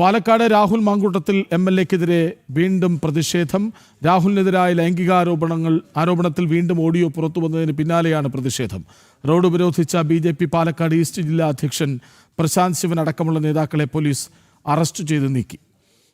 Palakkad Rahul Mamkootathil M L എക്കെതിരെ വീണ്ടും പ്രതിഷേധം. രാഹുലിനെതിരായ ലൈംഗികാരോപണങ്ങൾ ആരോപണത്തിൽ വീണ്ടും ഓഡിയോ പുറത്തു വന്നതിന് പിന്നാലെയാണ് പ്രതിഷേധം. Road ഉപരോധിച്ച B J P Palakkad east ജില്ലാ അധ്യക്ഷൻ പ്രശാന്ത് ശിവൻ അടക്കമുള്ള നേതാക്കളെ പോലീസ് അറസ്റ്റ് ചെയ്ത് നീക്കി.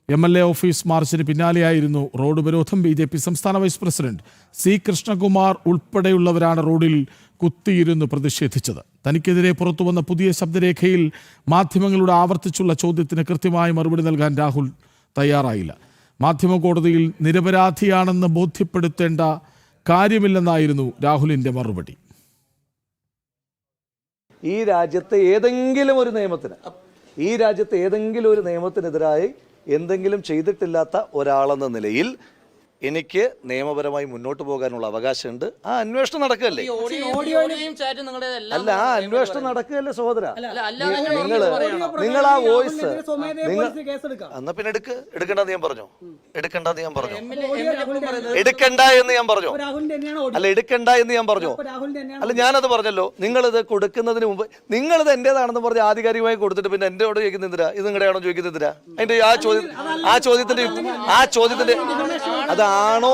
എം എൽ എ ഓഫീസ് മാർച്ചിന് പിന്നാലെയായിരുന്നു റോഡ് ഉപരോധം. ബി ജെ പി സംസ്ഥാന വൈസ് പ്രസിഡന്റ് സി കൃഷ്ണകുമാർ ഉൾപ്പെടെയുള്ളവരാണ് റോഡിൽ കുത്തിയിരുന്ന് പ്രതിഷേധിച്ചത്. തനിക്കെതിരെ പുറത്തുവന്ന പുതിയ ശബ്ദരേഖയിൽ മാധ്യമങ്ങളുടെ ആവർത്തിച്ചുള്ള ചോദ്യത്തിന് കൃത്യമായ മറുപടി നൽകാൻ രാഹുൽ തയ്യാറായില്ല. മാധ്യമ കോടതിയിൽ നിരപരാധിയാണെന്ന് ബോധ്യപ്പെടുത്തേണ്ട കാര്യമില്ലെന്നായിരുന്നു രാഹുലിന്റെ മറുപടി. ഈ രാജ്യത്തെ ഏതെങ്കിലും ഒരു നിയമത്തിന് ഈ രാജ്യത്തെ ഏതെങ്കിലും ഒരു നിയമത്തിനെതിരായി എന്തെങ്കിലും ചെയ്തിട്ടില്ലാത്ത ഒരാളെന്ന നിലയിൽ എനിക്ക് നിയമപരമായി മുന്നോട്ട് പോകാനുള്ള അവകാശമുണ്ട്. ആ അന്വേഷണം നടക്കല്ലേ ഓഡിയോയും ചാറ്റും നിങ്ങളുടെ അല്ല ആ അന്വേഷണം നടക്കുകയല്ലേ സഹോദര? നിങ്ങൾ നിങ്ങൾ നിങ്ങൾ ആ വോയിസ് നിങ്ങൾ എന്നാ പിന്നെ എടുക്ക് എടുക്കണ്ടെന്ന് ഞാൻ പറഞ്ഞു? എടുക്കണ്ടെന്ന് ഞാൻ പറഞ്ഞു? എടുക്കണ്ട എന്ന് ഞാൻ പറഞ്ഞു? അല്ല എടുക്കണ്ട എന്ന് ഞാൻ പറഞ്ഞു? അല്ല ഞാനത് പറഞ്ഞല്ലോ ഇത് കൊടുക്കുന്നതിന് മുമ്പ് നിങ്ങൾ ഇത് എന്റേതാണെന്ന് പറഞ്ഞ് ആധികാരികമായി കൊടുത്തിട്ട് പിന്നെ എന്റെ ചോദിക്കുന്നില്ല ഇത് നിങ്ങളുടെ ആണോ ചോദിക്കുന്നില്ല അതിന്റെ ആ ചോദ്യം ആ ചോദ്യത്തിന്റെ ആ ചോദ്യത്തിന്റെ അതാണോ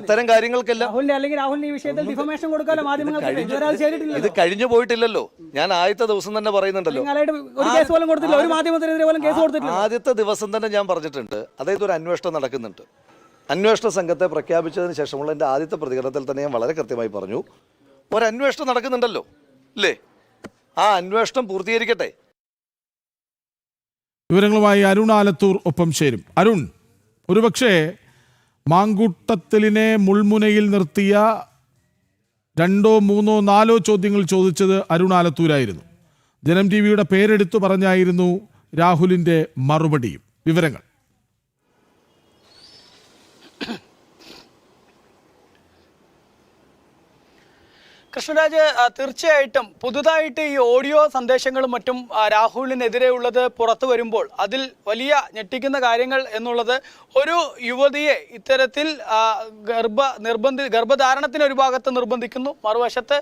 അത്തരം കാര്യങ്ങൾക്കെല്ലാം. അല്ലെങ്കിൽ രാഹുലിന് ഈ വിഷയത്തിൽ ഡിഫമേഷൻ കൊടുക്കാലോ മാധ്യമങ്ങൾക്ക് ഇതുവരെ ചെയ്തിട്ടില്ല ഇത് കഴിഞ്ഞു പോയിട്ടില്ലല്ലോ. ഞാൻ ആദ്യത്തെ ദിവസം തന്നെ പറയുന്നുണ്ടല്ലോ. ഒരു കേസ് പോലും കൊടുത്തില്ല ഒരു മാധ്യമത്തിനെതിരെ പോലും കേസ് കൊടുത്തിട്ടില്ല. ആദ്യത്തെ ദിവസം തന്നെ ഞാൻ പറഞ്ഞിട്ടുണ്ട്. അതായത് ഒരു അന്വേഷണം നടക്കുന്നുണ്ട്. അന്വേഷണ സംഘത്തെ പ്രഖ്യാപിച്ചതിന് ശേഷമുള്ള എന്റെ ആദ്യത്തെ പ്രതികരണത്തിൽ തന്നെ ഞാൻ വളരെ കൃത്യമായി പറഞ്ഞു. ഒരു അന്വേഷണം നടക്കുന്നുണ്ടല്ലോ. അല്ലേ ആ അന്വേഷണം പൂർത്തീകരിക്കട്ടെ. വിവരങ്ങളുമായി അരുൺ ആലത്തൂർ ഒപ്പം ചേരും. അരുൺ. ഒരുപക്ഷെ മാങ്കൂട്ടത്തിലിനെ മുൾമുനയിൽ നിർത്തിയ രണ്ടോ മൂന്നോ നാലോ ചോദ്യങ്ങൾ ചോദിച്ചത് അരുണാലത്തൂരായിരുന്നു ജനം ടി വിയുടെ പേരെടുത്തു പറഞ്ഞായിരുന്നു രാഹുലിന്റെ മറുപടിയും. വിവരങ്ങൾ. കൃഷ്ണരാജ് തീർച്ചയായിട്ടും പുതുതായിട്ട് ഈ ഓഡിയോ സന്ദേശങ്ങളും മറ്റും രാഹുലിനെതിരെ ഉള്ളത് പുറത്തു വരുമ്പോൾ അതിൽ വലിയ ഞെട്ടിക്കുന്ന കാര്യങ്ങൾ എന്നുള്ളത് ഒരു യുവതിയെ ഇത്തരത്തിൽ ഗർഭ നിർബന്ധി ഗർഭധാരണത്തിന് ഒരു ഭാഗത്ത് നിർബന്ധിക്കുന്നു മറുവശത്ത്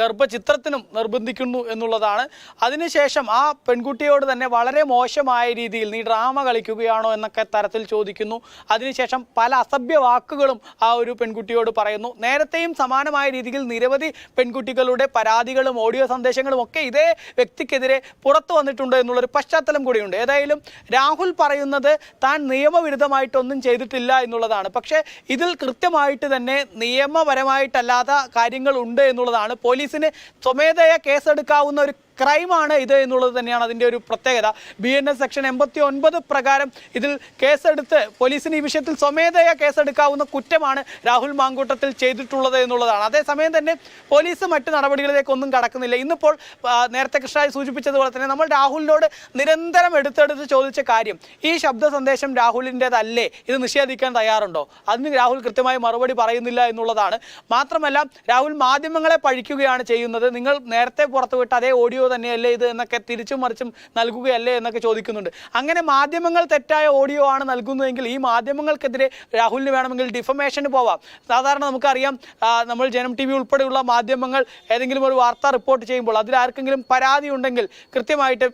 ഗർഭചിത്രത്തിനും നിർബന്ധിക്കുന്നു എന്നുള്ളതാണ്. അതിനുശേഷം ആ പെൺകുട്ടിയോട് തന്നെ വളരെ മോശമായ രീതിയിൽ നീ ഡ്രാമ കളിക്കുകയാണോ എന്നൊക്കെ തരത്തിൽ ചോദിക്കുന്നു. അതിനുശേഷം പല അസഭ്യ വാക്കുകളും ആ ഒരു പെൺകുട്ടിയോട് പറയുന്നു. നേരത്തെയും സമാനമായ രീതിയിൽ നിരവധി പെൺകുട്ടികളുടെ പരാതികളും ഓഡിയോ സന്ദേശങ്ങളും ഒക്കെ ഇതേ വ്യക്തിക്കെതിരെ പുറത്തു വന്നിട്ടുണ്ട് എന്നുള്ളൊരു പശ്ചാത്തലം കൂടിയുണ്ട്. ഏതായാലും രാഹുൽ പറയുന്നത് താൻ നിയമവിരുദ്ധമായിട്ടൊന്നും ചെയ്തിട്ടില്ല എന്നുള്ളതാണ്. പക്ഷേ ഇതിൽ കൃത്യമായിട്ട് തന്നെ നിയമപരമായിട്ടല്ലാത്ത കാര്യങ്ങൾ ഉണ്ട് എന്നുള്ളതാണ്. പോലീസിന് സ്വമേധയാ കേസെടുക്കാവുന്ന ഒരു ക്രൈമാണ് ഇത് എന്നുള്ളത് തന്നെയാണ് അതിന്റെ ഒരു പ്രത്യേകത. ബി എൻ എസ് സെക്ഷൻ എൺപത്തി ഒൻപത് പ്രകാരം ഇതിൽ കേസെടുത്ത് പോലീസിന് ഈ വിഷയത്തിൽ സ്വമേധയാ കേസെടുക്കാവുന്ന കുറ്റമാണ് രാഹുൽ മാങ്കൂട്ടത്തിൽ ചെയ്തിട്ടുള്ളത് എന്നുള്ളതാണ്. അതേസമയം തന്നെ പോലീസ് മറ്റ് നടപടികളിലേക്കൊന്നും കടക്കുന്നില്ല. ഇന്നിപ്പോൾ നേരത്തെ കൃഷ്ണായി സൂചിപ്പിച്ചതുപോലെ തന്നെ നമ്മൾ രാഹുലിനോട് നിരന്തരം എടുത്തെടുത്ത് ചോദിച്ച കാര്യം ഈ ശബ്ദ സന്ദേശം രാഹുലിന്റെതല്ലേ? ഇത് നിഷേധിക്കാൻ തയ്യാറുണ്ടോ? അതിന് രാഹുൽ കൃത്യമായി മറുപടി പറയുന്നില്ല എന്നുള്ളതാണ്. മാത്രമല്ല രാഹുൽ മാധ്യമങ്ങളെ പഴിക്കുകയാണ് ചെയ്യുന്നത്. നിങ്ങൾ നേരത്തെ പുറത്തുവിട്ട അതേ ഓഡിയോ തന്നെയല്ലേ ഇത് എന്നൊക്കെ തിരിച്ചും മറിച്ചും നൽകുകയല്ലേ എന്നൊക്കെ ചോദിക്കുന്നുണ്ട്. അങ്ങനെ മാധ്യമങ്ങൾ തെറ്റായ ഓഡിയോ ആണ് നൽകുന്നതെങ്കിൽ ഈ മാധ്യമങ്ങൾക്കെതിരെ രാഹുലിന് വേണമെങ്കിൽ ഡിഫമേഷന് പോവാം. സാധാരണ നമുക്കറിയാം നമ്മൾ ജനം ടി വി ഉൾപ്പെടെയുള്ള മാധ്യമങ്ങൾ ഏതെങ്കിലും ഒരു വാർത്ത റിപ്പോർട്ട് ചെയ്യുമ്പോൾ അതിൽ ആർക്കെങ്കിലും പരാതി ഉണ്ടെങ്കിൽ കൃത്യമായിട്ട്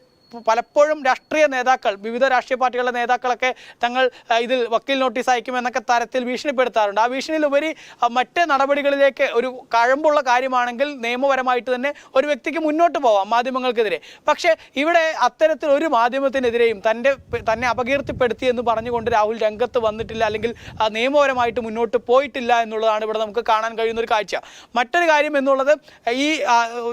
പലപ്പോഴും രാഷ്ട്രീയ നേതാക്കൾ വിവിധ രാഷ്ട്രീയ പാർട്ടികളുടെ നേതാക്കളൊക്കെ തങ്ങൾ ഇതിൽ വക്കീൽ നോട്ടീസ് അയക്കുമെന്നൊക്കെ തരത്തിൽ ഭീഷണിപ്പെടുത്താറുണ്ട്. ആ ഭീഷണിയിലുപരി മറ്റ് നടപടികളിലേക്ക് ഒരു കഴമ്പുള്ള കാര്യമാണെങ്കിൽ നിയമപരമായിട്ട് തന്നെ ഒരു വ്യക്തിക്ക് മുന്നോട്ട് പോവാം മാധ്യമങ്ങൾക്കെതിരെ. പക്ഷേ ഇവിടെ അത്തരത്തിൽ ഒരു മാധ്യമത്തിനെതിരെയും തന്റെ തന്നെ അപകീർത്തിപ്പെടുത്തി എന്ന് പറഞ്ഞുകൊണ്ട് രാഹുൽ രംഗത്ത് വന്നിട്ടില്ല അല്ലെങ്കിൽ നിയമപരമായിട്ട് മുന്നോട്ട് പോയിട്ടില്ല എന്നുള്ളതാണ് ഇവിടെ നമുക്ക് കാണാൻ കഴിയുന്ന ഒരു കാഴ്ച. മറ്റൊരു കാര്യം എന്നുള്ളത് ഈ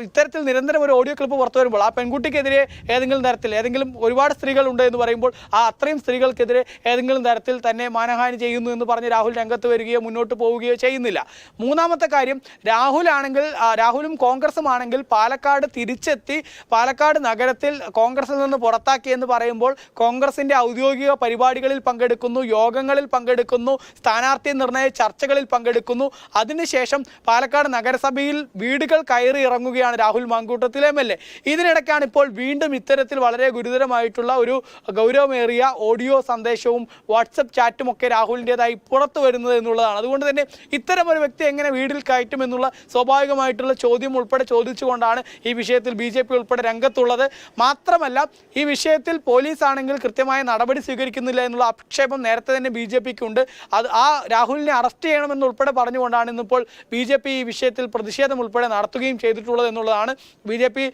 ഇത്തരത്തിൽ നിരന്തരം ഒരു ഓഡിയോ ക്ലിപ്പ് പുറത്തു വരുമ്പോൾ ആ പെൺകുട്ടിക്കെതിരെ ഏതെങ്കിലും തരത്തിൽ ഏതെങ്കിലും ഒരുപാട് സ്ത്രീകളുണ്ട് എന്ന് പറയുമ്പോൾ ആ അത്രയും സ്ത്രീകൾക്കെതിരെ ഏതെങ്കിലും തരത്തിൽ തന്നെ മാനഹാനി ചെയ്യുന്നു എന്ന് പറഞ്ഞ് രാഹുൽ രംഗത്ത് വരികയോ മുന്നോട്ട് പോവുകയോ ചെയ്യുന്നില്ല. മൂന്നാമത്തെ കാര്യം രാഹുലാണെങ്കിൽ ആണെങ്കിൽ രാഹുലും കോൺഗ്രസും ആണെങ്കിൽ പാലക്കാട് തിരിച്ചെത്തി പാലക്കാട് നഗരത്തിൽ കോൺഗ്രസിൽ നിന്ന് പുറത്താക്കി എന്ന് പറയുമ്പോൾ കോൺഗ്രസിന്റെ ഔദ്യോഗിക പരിപാടികളിൽ പങ്കെടുക്കുന്നു യോഗങ്ങളിൽ പങ്കെടുക്കുന്നു സ്ഥാനാർത്ഥി നിർണയ ചർച്ചകളിൽ പങ്കെടുക്കുന്നു. അതിനുശേഷം പാലക്കാട് നഗരസഭയിൽ വീടുകൾ കയറി ഇറങ്ങുകയാണ് രാഹുൽ മാങ്കൂട്ടത്തിലെ എം എൽ എ. ഇതിനിടയ്ക്കാണ് ഇപ്പോൾ വീണ്ടും ഇത്തരത്തിൽ വളരെ ഗുരുതരമായിട്ടുള്ള ഒരു ഗൗരവമേറിയ ഓഡിയോ സന്ദേശവും വാട്സപ്പ് ചാറ്റും ഒക്കെ രാഹുലിന്റെതായി പുറത്തു വരുന്നത് എന്നുള്ളതാണ്. അതുകൊണ്ട് തന്നെ ഇത്തരം ഒരു വ്യക്തി എങ്ങനെ വീടിൽ കയറ്റും എന്നുള്ള സ്വാഭാവികമായിട്ടുള്ള ചോദ്യം ഉൾപ്പെടെ ചോദിച്ചുകൊണ്ടാണ് ഈ വിഷയത്തിൽ ബി ഉൾപ്പെടെ രംഗത്തുള്ളത്. മാത്രമല്ല ഈ വിഷയത്തിൽ പോലീസ് ആണെങ്കിൽ കൃത്യമായ നടപടി സ്വീകരിക്കുന്നില്ല എന്നുള്ള ആക്ഷേപം നേരത്തെ തന്നെ ബി ജെ പിക്ക് ഉണ്ട്. അത് ആ രാഹുലിനെ അറസ്റ്റ് ചെയ്യണമെന്ന് ഉൾപ്പെടെ പറഞ്ഞുകൊണ്ടാണ് ഇന്നിപ്പോൾ ബി ജെ പി ഈ വിഷയത്തിൽ പ്രതിഷേധം ഉൾപ്പെടെ നടത്തുകയും ചെയ്തിട്ടുള്ളത് എന്നുള്ളതാണ്. B J P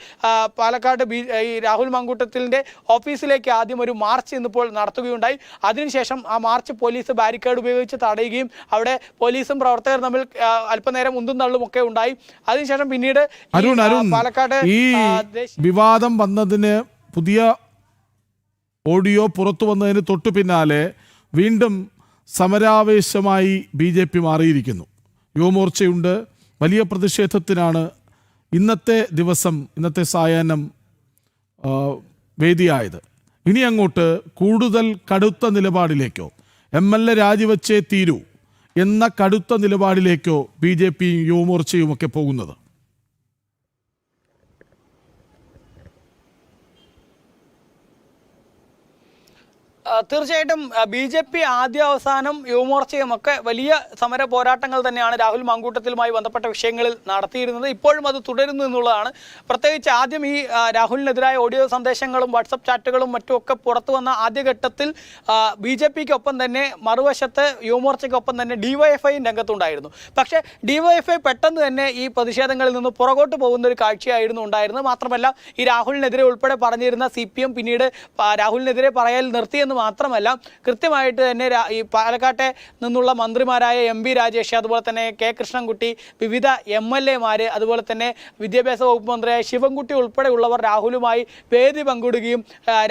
Palakkad B ഈ രാഹുൽ മങ്കൂട്ടത്തിന്റെ ഓഫീസിലേക്ക് ആദ്യം ഒരു മാർച്ച് ഇന്നിപ്പോൾ നടത്തുകയുണ്ടായി. അതിനുശേഷം ആ മാർച്ച് പോലീസ് ബാരിക്കേഡ് ഉപയോഗിച്ച് തടയുകയും അവിടെ പോലീസും പ്രവർത്തകർ തമ്മിൽ അല്പനേരം ഉന്തും തള്ളും ഒക്കെ ഉണ്ടായി. അതിനുശേഷം പിന്നീട് പാലക്കാട് ഈ വിവാദം വന്നതിന് പുതിയ ഓഡിയോ പുറത്തു വന്നതിന് തൊട്ടു പിന്നാലെ വീണ്ടും സമരാവേശമായി ബി ജെ പി മാറിയിരിക്കുന്നു. യുവമോർച്ചയുണ്ട്. വലിയ പ്രതിഷേധത്തിനാണ് ഇന്നത്തെ ദിവസം ഇന്നത്തെ സായാഹ്നം വേദിയായത്. ഇനി അങ്ങോട്ട് കൂടുതൽ കടുത്ത നിലപാടിലേക്കോ എം എൽ എ രാജിവെച്ചേ തീരൂ എന്ന കടുത്ത നിലപാടിലേക്കോ ബി ജെ പിയും യുവമോർച്ചയും ഒക്കെ പോകുന്നത്. തീർച്ചയായിട്ടും ബി ജെ പി ആദ്യ അവസാനം യുവമോർച്ചയും ഒക്കെ വലിയ സമര പോരാട്ടങ്ങൾ തന്നെയാണ് രാഹുൽ മാങ്കൂട്ടത്തിലുമായി ബന്ധപ്പെട്ട വിഷയങ്ങളിൽ നടത്തിയിരുന്നത്. ഇപ്പോഴും അത് തുടരുന്നു എന്നുള്ളതാണ്. പ്രത്യേകിച്ച് ആദ്യം ഈ രാഹുലിനെതിരായ ഓഡിയോ സന്ദേശങ്ങളും വാട്സപ്പ് ചാറ്റുകളും മറ്റും ഒക്കെ പുറത്തു വന്ന ആദ്യഘട്ടത്തിൽ ബി ജെ പിക്കൊപ്പം തന്നെ മറുവശത്ത് യുവമോർച്ചയ്ക്കൊപ്പം തന്നെ ഡിവൈഎഫ്ഐയും രംഗത്തുണ്ടായിരുന്നു. പക്ഷേ ഡിവൈഎഫ്ഐ പെട്ടെന്ന് തന്നെ ഈ പ്രതിഷേധങ്ങളിൽ നിന്ന് പുറകോട്ട് പോകുന്ന ഒരു കാഴ്ചയായിരുന്നു ഉണ്ടായിരുന്നത്. മാത്രമല്ല ഈ രാഹുലിനെതിരെ ഉൾപ്പെടെ പറഞ്ഞിരുന്ന സി പിന്നീട് രാഹുലിനെതിരെ പറയൽ നിർത്തിയെന്ന് മാത്രമല്ല കൃത്യമായിട്ട് തന്നെ ഈ പാലക്കാട്ടെ നിന്നുള്ള മന്ത്രിമാരായ എം വി രാജേഷ് അതുപോലെ തന്നെ കെ കൃഷ്ണൻകുട്ടി വിവിധ എം എൽ എമാർ അതുപോലെ തന്നെ വിദ്യാഭ്യാസ വകുപ്പ് മന്ത്രിയായ ശിവൻകുട്ടി ഉൾപ്പെടെയുള്ളവർ രാഹുലുമായി വേദി പങ്കിടുകയും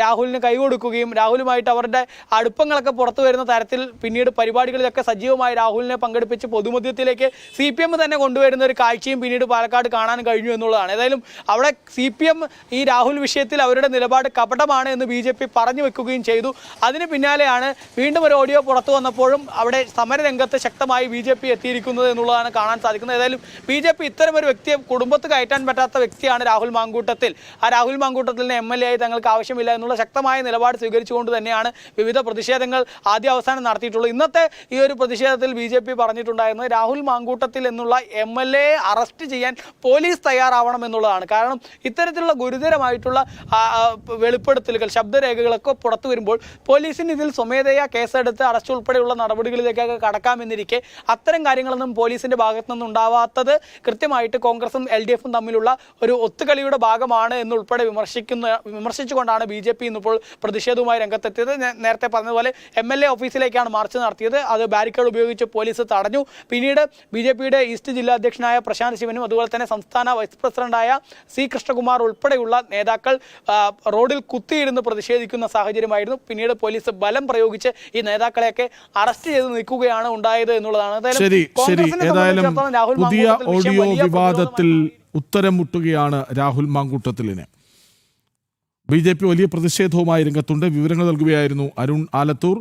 രാഹുലിന് കൈ കൊടുക്കുകയും രാഹുലുമായിട്ട് അവരുടെ അടുപ്പങ്ങളൊക്കെ പുറത്തു വരുന്ന തരത്തിൽ പിന്നീട് പരിപാടികളിലൊക്കെ സജീവമായി രാഹുലിനെ പങ്കെടുപ്പിച്ച് പൊതുമധ്യത്തിലേക്ക് സി പി എം തന്നെ കൊണ്ടുവരുന്ന ഒരു കാഴ്ചയും പിന്നീട് പാലക്കാട് കാണാൻ കഴിഞ്ഞു എന്നുള്ളതാണ്. ഏതായാലും അവിടെ സി പി എം ഈ രാഹുൽ വിഷയത്തിൽ അവരുടെ നിലപാട് കപടമാണ് എന്ന് ബി ജെ പി പറഞ്ഞു വെക്കുകയും ചെയ്തു. അതിന് പിന്നാലെയാണ് വീണ്ടും ഒരു ഓഡിയോ പുറത്തു വന്നപ്പോഴും അവിടെ സമരരംഗത്ത് ശക്തമായി ബി ജെ പി എത്തിയിരിക്കുന്നത് എന്നുള്ളതാണ് കാണാൻ സാധിക്കുന്നത്. ഏതായാലും ബി ജെ പി വ്യക്തിയെ കുടുംബത്ത് കയറ്റാൻ പറ്റാത്ത വ്യക്തിയാണ് രാഹുൽ മാങ്കൂട്ടത്തിൽ. ആ രാഹുൽ മാങ്കൂട്ടത്തിലിനെ എം എൽ എ തങ്ങൾക്ക് ആവശ്യമില്ല എന്നുള്ള ശക്തമായ നിലപാട് സ്വീകരിച്ചുകൊണ്ട് തന്നെയാണ് വിവിധ പ്രതിഷേധങ്ങൾ ആദ്യ അവസാനം നടത്തിയിട്ടുള്ളത്. ഇന്നത്തെ ഈ ഒരു പ്രതിഷേധത്തിൽ ബി ജെ പി പറഞ്ഞിട്ടുണ്ടായിരുന്നത് രാഹുൽ മാങ്കൂട്ടത്തിൽ എന്നുള്ള എം എൽ എ അറസ്റ്റ് ചെയ്യാൻ പോലീസ് തയ്യാറാവണം എന്നുള്ളതാണ്. കാരണം ഇത്തരത്തിലുള്ള ഗുരുതരമായിട്ടുള്ള വെളിപ്പെടുത്തലുകൾ ശബ്ദരേഖകളൊക്കെ പുറത്തു വരുമ്പോൾ പോലീസിന് ഇതിൽ സ്വമേധയാ കേസെടുത്ത് അറസ്റ്റ് ഉൾപ്പെടെയുള്ള നടപടികളിലേക്കൊക്കെ കടക്കാമെന്നിരിക്കെ അത്തരം കാര്യങ്ങളൊന്നും പോലീസിന്റെ ഭാഗത്തു നിന്നും ഉണ്ടാവാത്തത് കൃത്യമായിട്ട് കോൺഗ്രസും എൽ ഡി എഫും തമ്മിലുള്ള ഒരു ഒത്തുകളിയുടെ ഭാഗമാണ് എന്നുൾപ്പെടെ വിമർശിക്കുന്ന വിമർശിച്ചുകൊണ്ടാണ് ബി ജെ പി ഇന്നിപ്പോൾ പ്രതിഷേധവുമായി രംഗത്തെത്തിയത്. നേരത്തെ പറഞ്ഞതുപോലെ എം എൽ എ ഓഫീസിലേക്കാണ് മാർച്ച് നടത്തിയത്. അത് ബാരിക്കേഡ് ഉപയോഗിച്ച് പോലീസ് തടഞ്ഞു. പിന്നീട് ബി ജെ പിയുടെ ഈസ്റ്റ് ജില്ലാ അധ്യക്ഷനായ പ്രശാന്ത് ശിവനും അതുപോലെ തന്നെ സംസ്ഥാന വൈസ് പ്രസിഡന്റായ സി കൃഷ്ണകുമാർ ഉൾപ്പെടെയുള്ള നേതാക്കൾ റോഡിൽ കുത്തിയിരുന്ന് പ്രതിഷേധിക്കുന്ന സാഹചര്യമായിരുന്നു. പിന്നീട് പോലീസ് ബലം പ്രയോഗിച്ച് ഈ നേതാക്കളെയൊക്കെ അറസ്റ്റ് ചെയ്ത് നിൽക്കുകയാണ് ഉണ്ടായത് എന്നുള്ളതാണ്. ശരി ശരി. ഏതായാലും പുതിയ ഓഡിയോ വിവാദത്തിൽ ഉത്തരം മുട്ടുകയാണ് രാഹുൽ മാങ്കൂട്ടത്തിലിന്. ബി ജെ പി വലിയ പ്രതിഷേധവുമായി രംഗത്തുണ്ട്. വിവരങ്ങൾ നൽകുകയായിരുന്നു അരുൺ ആലത്തൂർ.